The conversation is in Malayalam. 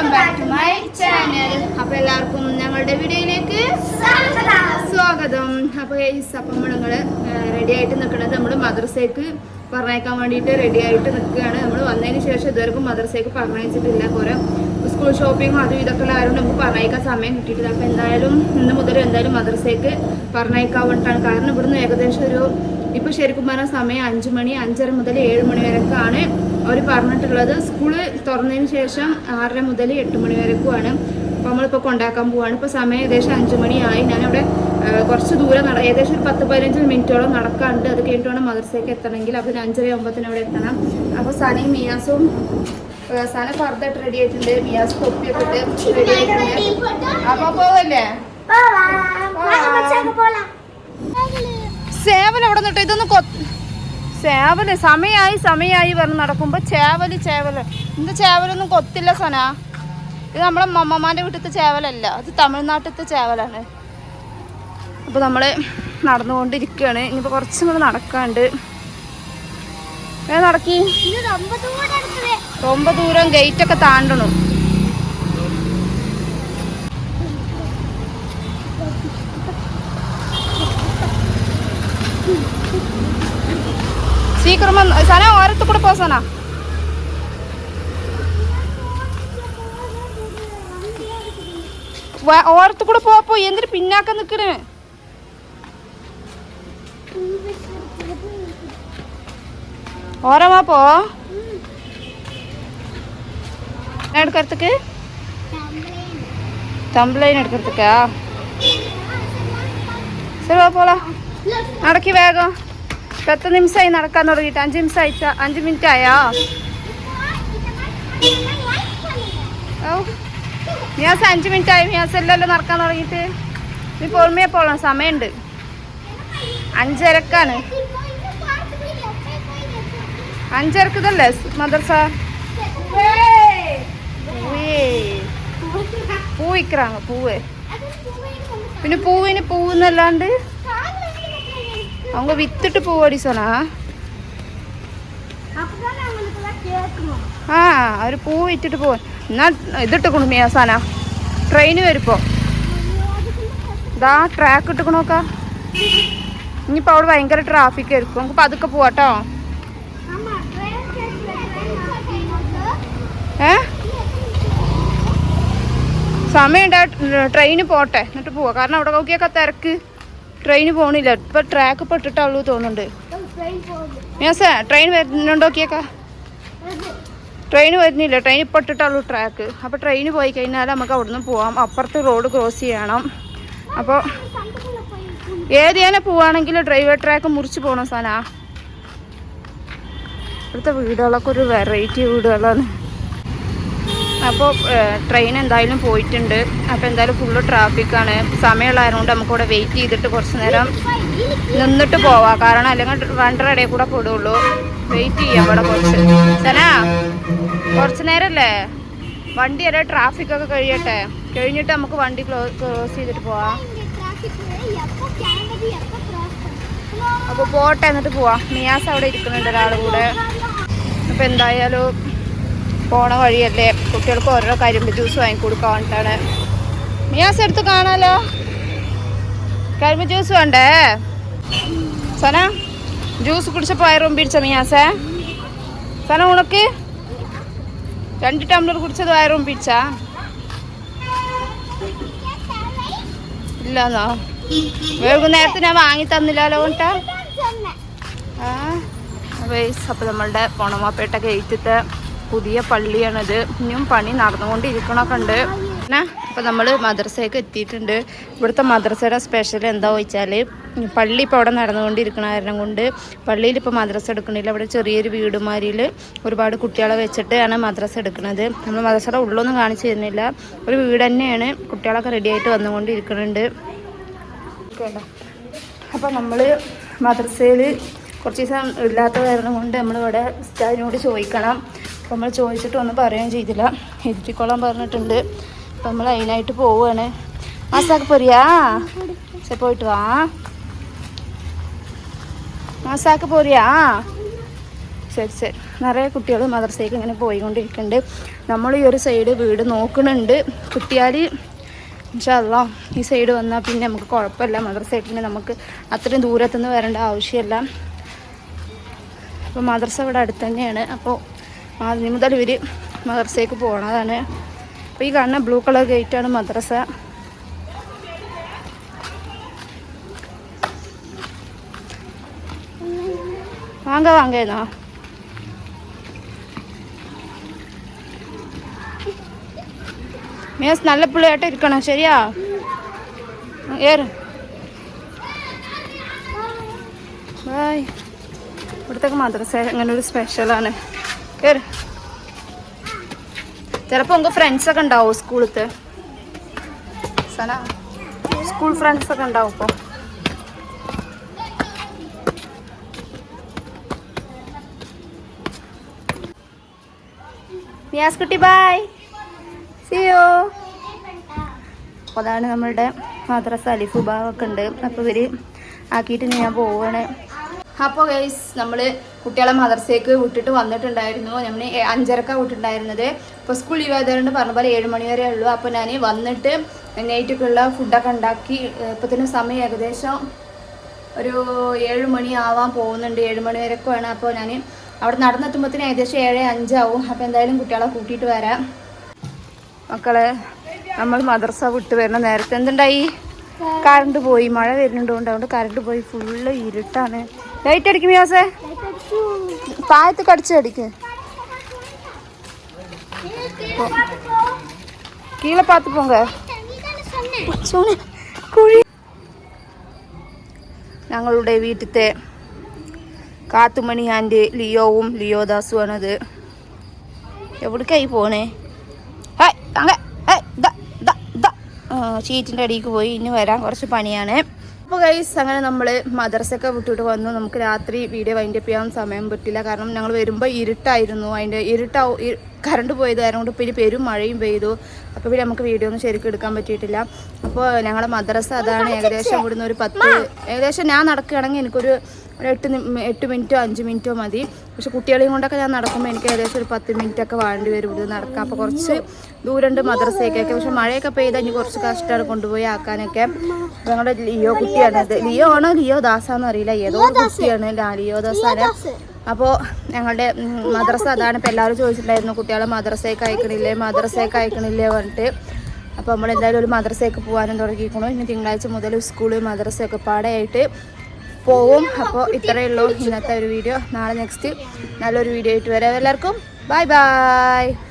Welcome back to my channel അപ്പൊ എല്ലാവർക്കും ഞങ്ങളുടെ വീഡിയോയിലേക്ക് സ്വാഗതം. അപ്പൊ ഗൈസ് അപ്പം നിങ്ങൾ റെഡി ആയിട്ട് നിൽക്കുന്നത് നമ്മൾ മദ്രസയ്ക്ക് പറഞ്ഞേക്കാൻ വേണ്ടിയിട്ട് റെഡി ആയിട്ട് നിൽക്കുകയാണ് നമ്മൾ വന്നതിന് ശേഷം ഇതുവരെക്കും മദ്രസയ്ക്ക് പറഞ്ഞയച്ചിട്ടില്ല. കുറെ സ്കൂൾ ഷോപ്പിങ്ങും അതും ഇതൊക്കെ ഉള്ള ആയതുകൊണ്ട് നമുക്ക് പറഞ്ഞയക്കാൻ സമയം കിട്ടിയിട്ടില്ല. അപ്പൊ എന്തായാലും ഇന്ന് മുതൽ എന്തായാലും മദ്രസയ്ക്ക് പറഞ്ഞയക്കാൻ വേണ്ടിയിട്ടാണ്. കാരണം ഇവിടുന്ന് ഏകദേശം ഒരു ഇപ്പൊ ശരിക്കും പറഞ്ഞ സമയം അഞ്ചു മണി അഞ്ചര മുതൽ ഏഴ് മണി വരെയൊക്കെയാണ് അവർ പറഞ്ഞിട്ടുള്ളത്. സ്കൂൾ തുറന്നതിന് ശേഷം ആറര മുതൽ എട്ട് മണി വരെക്കുമാണ് അപ്പോൾ നമ്മളിപ്പോൾ കൊണ്ടാക്കാൻ പോവാണ്. ഇപ്പോൾ സമയം ഏകദേശം അഞ്ചു മണിയായി. ഞാനവിടെ കുറച്ച് ദൂരം നട ഏകദേശം ഒരു പത്ത് പതിനഞ്ച് മിനിറ്റോളം നടക്കാണ്ട് അത് കഴിഞ്ഞിട്ട് വേണം മദർസയ്ക്ക് എത്തണമെങ്കിൽ അപ്പോൾ അഞ്ചര ഒമ്പതിന് അവിടെ എത്തണം. അപ്പോൾ സനയും മിയാസും സന ഫർദായിട്ട് റെഡി ആയിട്ടുണ്ട്. മിയാസ് കൊപ്പിയൊക്കെ ഇട്ട് റെഡി ആയിട്ടുണ്ട്. അപ്പോൾ പോവല്ലേ? സേവൽ അവിടെ നിന്നിട്ട് ഇതൊന്ന് കൊ ചേവൽ സമയമായി സമയമായി പറഞ്ഞ് നടക്കുമ്പോൾ ചേവൽ ചേവൽ. ഇന്ന് ചേവലൊന്നും കൊത്തില്ല സന. ഇത് നമ്മളെ മമ്മമാന്റെ വീട്ടിലത്തെ ചേവലല്ല. അത് തമിഴ്നാട്ടിലത്തെ ചേവലാണ്. അപ്പോൾ നമ്മൾ നടന്നുകൊണ്ടിരിക്കുകയാണ്. ഇനിയിപ്പോൾ കുറച്ച് കൂടെ നടക്കാണ്ട് നടക്കി ഒമ്പത് ദൂരം ഗേറ്റൊക്കെ താണ്ടണം. சீக்கிரமா சனா உரத்து கூட போசனா ஓரத்து கூட போப்போ எந்திரி பின்னாக்க நிக்கிறேன் ஓரமா போ. எடுக்கிறதுக்கு தம்பளைன் எடுக்கிறதுக்கா சரி போகலாம் நடக்கி வேகம். പത്ത് നിമിഷമായി നടക്കാൻ തുടങ്ങിയിട്ട് അഞ്ച് നിമിഷം അയച്ച അഞ്ച് മിനിറ്റ് ആയോ? മിയാസ് അഞ്ച് മിനിറ്റ് ആയി മിയാസ് എല്ലാം നടക്കാൻ തുടങ്ങിയിട്ട്. നീ പൊറമേ പോകണം സമയമുണ്ട്. അഞ്ചരക്കാണ്. അഞ്ചരക്കതല്ലേ മദർസ? പൂവേ. പൂ വിൽക്കറാங்க പൂവ്. പിന്നെ പൂവിന് പൂവെന്നല്ലാണ്ട് அவங்க வித்துட்டு பூவடி சொன்னா ആ അവർ പൂ വിറ്റിട്ട് പോവാ എന്നാ ഇതിട്ട് കുടുമിയാ സാന ട്രെയിന് വരുപ്പോ ഇതാ ട്രാക്ക് ഇട്ടുക്കണോക്ക ഇനിയിപ്പോൾ അവിടെ ഭയങ്കര ട്രാഫിക് ആയിരിക്കും നമുക്ക് പതുക്കെ പോവാട്ടോ ഏ സമയമുണ്ട് ട്രെയിന് പോട്ടെ എന്നിട്ട് പോവാ കാരണം അവിടെ നോക്കിയൊക്കെ തിരക്ക് ട്രെയിന് പോണില്ല. ഇപ്പൊ ട്രാക്ക് പെട്ടിട്ടുള്ളൂ തോന്നുന്നുണ്ട്. മിയാസേ ട്രെയിൻ വരുന്നുണ്ടോക്കിയൊക്കെ ട്രെയിൻ വരുന്നില്ല. ട്രെയിൻ പെട്ടിട്ടുള്ളൂ ട്രാക്ക് അപ്പൊ ട്രെയിൻ പോയി കഴിഞ്ഞാൽ നമുക്ക് അവിടുന്ന് പോവാം. അപ്പുറത്ത് റോഡ് ക്രോസ് ചെയ്യണം. അപ്പോൾ ഏതിയാനെ പോവാണെങ്കിൽ ഡ്രൈവർ ട്രാക്ക് മുറിച്ച് പോകണം സാധന ഇവിടുത്തെ വീടുകളൊക്കെ ഒരു വെറൈറ്റി വീടുകളാണ്. അപ്പോൾ ട്രെയിൻ എന്തായാലും പോയിട്ടുണ്ട്. അപ്പോൾ എന്തായാലും ഫുള്ള് ട്രാഫിക്കാണ് സമയമുള്ളതുകൊണ്ട് നമുക്കിവിടെ വെയിറ്റ് ചെയ്തിട്ട് കുറച്ച് നേരം നിന്നിട്ട് പോവാം. കാരണം അല്ലെങ്കിൽ രണ്ടര ഇടയിൽ കൂടെ പോടുള്ളൂ. വെയിറ്റ് ചെയ്യാം ഇവിടെ കുറച്ച്. സനാ കുറച്ച് നേരമല്ലേ വണ്ടി വരെ ട്രാഫിക് ഒക്കെ കഴിയട്ടെ? കഴിഞ്ഞിട്ട് നമുക്ക് വണ്ടി ക്ലോസ് ചെയ്തിട്ട് പോവാം. അപ്പോൾ പോട്ടെ എന്നിട്ട് പോവാം. മിയാസ് അവിടെ ഇരിക്കുന്നുണ്ട് ഒരാൾ കൂടെ. അപ്പോൾ എന്തായാലും പോണ വഴിയല്ലേ? കുട്ടികൾക്ക് ഓരോ കരിമ്പ് ജ്യൂസ് വാങ്ങിക്കൊടുക്കാൻ വേണ്ടിയിട്ടാണ് മിയാസ് എടുത്ത് കാണാലോ? കരിമ്പ് ജ്യൂസ് വേണ്ടേ? സന ജ്യൂസ് കുടിച്ചപ്പോൾ വയറും പിടിച്ച മിയാസേ? സന ഉണക്ക്? രണ്ട് ടംബ്ലർ കുടിച്ചത് വയറും പിടിച്ച ഇല്ലെന്നോ? വൈകുന്നേരത്ത് ഞാൻ വാങ്ങി തന്നില്ലല്ലോ കൊണ്ടാ ആ നമ്മളുടെ പോണമാപ്പേട്ട ഗേറ്റത്തെ പുതിയ പള്ളിയാണിത്. ഇനിയും പണി നടന്നുകൊണ്ടിരിക്കണൊക്കെ ഉണ്ട് പിന്നെ അപ്പോൾ നമ്മൾ മദ്രസയൊക്കെ എത്തിയിട്ടുണ്ട്. ഇവിടുത്തെ മദ്രസയുടെ സ്പെഷ്യൽ എന്താ വെച്ചാൽ പള്ളി ഇപ്പോൾ അവിടെ നടന്നുകൊണ്ടിരിക്കണ കാരണം കൊണ്ട് പള്ളിയിൽ ഇപ്പോൾ മദ്രസ എടുക്കണില്ല. അവിടെ ചെറിയൊരു വീടുമാരിയിൽ ഒരുപാട് കുട്ടികളെ വെച്ചിട്ടാണ് മദ്രസ എടുക്കുന്നത് നമ്മൾ മദ്രസയുടെ ഉള്ളൊന്നും കാണിച്ചു തരുന്നില്ല. ഒരു വീട് തന്നെയാണ് കുട്ടികളൊക്കെ റെഡി ആയിട്ട് വന്നുകൊണ്ടിരിക്കുന്നുണ്ട് അപ്പോൾ നമ്മൾ മദ്രസയിൽ കുറച്ച് ദിവസം ഇല്ലാത്ത കാരണം കൊണ്ട് നമ്മളിവിടെ ഉസ്താദിനോട് ചോദിക്കണം. അപ്പോൾ നമ്മൾ ചോദിച്ചിട്ട് ഒന്നും പറയുകയും ചെയ്തില്ല. എഴുതിക്കോളാൻ പറഞ്ഞിട്ടുണ്ട്. അപ്പം നമ്മൾ അതിനായിട്ട് പോവുകയാണ്. മാസാക്ക് പോരിയാ? പോയിട്ട് വാ. മാസാക്ക് പോരിയാ? ശരി ശരി. നിറയെ കുട്ടികൾ മദർസയ്ക്ക് ഇങ്ങനെ പോയിക്കൊണ്ടിരിക്കുന്നുണ്ട്. നമ്മൾ ഈ ഒരു സൈഡ് വീട് നോക്കുന്നുണ്ട്. കിട്ടിയാൽ ഇൻഷാല്ല ഈ സൈഡ് വന്നാൽ പിന്നെ നമുക്ക് കുഴപ്പമില്ല. മദ്രസയ്ക്ക് പിന്നെ നമുക്ക് അത്രയും ദൂരത്തുനിന്ന് വരേണ്ട ആവശ്യമില്ല. അപ്പോൾ മദർസ ഇവിടെ അടുത്ത് തന്നെയാണ്. അപ്പോൾ ആദ്യം മുതൽ ഇവർ മദ്രസയ്ക്ക് പോകണതാണ് അപ്പോൾ ഈ കാണുന്ന ബ്ലൂ കളർ ഗേറ്റാണ് മദ്രസ. വാങ്ക വാങ്ങേന്നോ മേസ് നല്ല പിള്ളേട്ട് ഇരിക്കണം? ശരിയാ? ഏറ്. ബായ്. ഇവിടുത്തെ മദ്രസ അങ്ങനെ ഒരു സ്പെഷ്യലാണ് കേറ്. ചിലപ്പോൾ ഫ്രണ്ട്സ് ഫ്രണ്ട്സൊക്കെ ഉണ്ടാവും സ്കൂളത്തെ? സന സ്കൂൾ ഫ്രണ്ട്സൊക്കെ ഉണ്ടാവും ഇപ്പോൾ നിയാസ് കുട്ടി ബായ് സിയോ അതാണ് നമ്മളുടെ മദ്രസ അലിഫുബാവൊക്കെ ഉണ്ട്. അപ്പോൾ ഇവർ ആക്കിയിട്ട് ഞാൻ പോവാണ്. അപ്പോൾ ഗൈസ് നമ്മൾ കുട്ടികളെ മദർസേക്ക് വിട്ടിട്ട് വന്നിട്ടുണ്ടായിരുന്നു. നമ്മൾ അഞ്ചരക്ക വിട്ടിട്ടുണ്ടായിരുന്നത്. ഇപ്പോൾ സ്കൂൾ ലീവ് ആയതുകൊണ്ട് പറഞ്ഞ പോലെ ഏഴ് മണി വരെ ഉള്ളൂ. അപ്പോൾ ഞാൻ വന്നിട്ട് നൈറ്റൊക്കെയുള്ള ഫുഡൊക്കെ ഉണ്ടാക്കി. ഇപ്പോഴത്തേനും സമയം ഏകദേശം ഒരു ഏഴ് മണി ആവാൻ പോകുന്നുണ്ട്. ഏഴ് മണി വരെയൊക്കെ വേണം അപ്പോൾ ഞാൻ അവിടെ നടന്നെത്തുമ്പോഴത്തേന് ഏകദേശം ഏഴ് അഞ്ചാവും അപ്പോൾ എന്തായാലും കുട്ടികളെ കൂട്ടിയിട്ട് വരാം. മക്കളെ നമ്മൾ മദ്രസ വിട്ട് വരുന്ന നേരത്തെ എന്തുണ്ടായി? കറണ്ട്. പോയി. മഴ വരുന്നുണ്ട്. കൊണ്ട് അതുകൊണ്ട് കറണ്ട് പോയി. ഫുള്ള് ഇരുട്ടാണ്. ലൈറ്റ് അടിക്കും യാസേ താഴത്ത് കടിച്ചു അടിക്ക് കീഴെ പാത്ത് പോങ്ക. കുഴി. ഞങ്ങളുടെ വീട്ടിലത്തെ കാത്തുമണി ആൻഡ് ലിയോവും ലിയോദാസുമാണത് എവിടേക്കായി പോണേ? ഹേ അങ്ങ ഏയ് ദ ദ ദ. ഷീറ്റിന്റെ അടിയിൽ പോയി. ഇനി വരാൻ കുറച്ച് പണിയാണ്. അപ്പോൾ ഗൈസ് അങ്ങനെ നമ്മൾ മദർസൊക്കെ വിട്ടിട്ട് വന്നു. നമുക്ക് രാത്രി വീഡിയോ വൈൻഡപ്പ് ചെയ്യാൻ സമയം പറ്റില്ല. കാരണം ഞങ്ങൾ വരുമ്പോൾ ഇരുട്ടായിരുന്നു. അതിന്റെ ഇരുട്ടാവും കറണ്ട് പോയത് കാരണം കൊണ്ട് പിന്നെ പെരും മഴയും പെയ്തു. അപ്പോൾ പിന്നെ നമുക്ക് വീഡിയോ ഒന്നും ശരിക്കും എടുക്കാൻ പറ്റിയിട്ടില്ല. അപ്പോൾ ഞങ്ങളുടെ മദ്രസ അതാണ് ഏകദേശം ഇവിടുന്ന് ഒരു പത്ത് ഏകദേശം ഞാൻ നടക്കുകയാണെങ്കിൽ എനിക്കൊരു ഒരു എട്ട് എട്ട് മിനിറ്റോ അഞ്ച് മിനിറ്റോ മതി. പക്ഷെ കുട്ടികളെയും കൊണ്ടൊക്കെ ഞാൻ നടക്കുമ്പോൾ എനിക്ക് ഏകദേശം ഒരു പത്ത് മിനിറ്റ് ഒക്കെ വേണ്ടി വരും. ഇവിടെ നടക്കാം അപ്പോൾ കുറച്ച് ദൂരമുണ്ട് മദ്രസയ്ക്കൊക്കെ പക്ഷെ മഴയൊക്കെ പെയ്താൽ ഇനി കുറച്ച് കഷ്ടമാണ് കൊണ്ടുപോയി ആക്കാനൊക്കെ. ഞങ്ങളുടെ ലിയോ കുട്ടിയാണ്. ഇത് ലിയോ ആണോ ലിയോ ദാസാന്ന് അറിയില്ല. ഏതോ കുട്ടിയാണ്. ലാ- ലിയോ ദാസാണ് അപ്പോൾ ഞങ്ങളുടെ മദ്രസ അതാണ്. ഇപ്പോൾ എല്ലാവരും ചോദിച്ചിട്ടുണ്ടായിരുന്നു കുട്ടികളെ മദ്രസയ്ക്ക് അയക്കണില്ലേ? മദ്രസയ്ക്ക് അയക്കണില്ലേ പറഞ്ഞിട്ട്. അപ്പോൾ നമ്മൾ എന്തായാലും ഒരു മദ്രസയൊക്കെ പോകാനും തുടങ്ങിയിരിക്കണം ഇനി തിങ്കളാഴ്ച മുതൽ സ്കൂൾ മദ്രസയൊക്കെ പാടെയായിട്ട് പോവും. അപ്പോൾ ഇത്രയേ ഉള്ളൂ. ഇന്നത്തെ ഒരു വീഡിയോ. നാളെ നെക്സ്റ്റ് നല്ലൊരു വീഡിയോ ആയിട്ട് വരാം. എല്ലാവർക്കും. Bye bye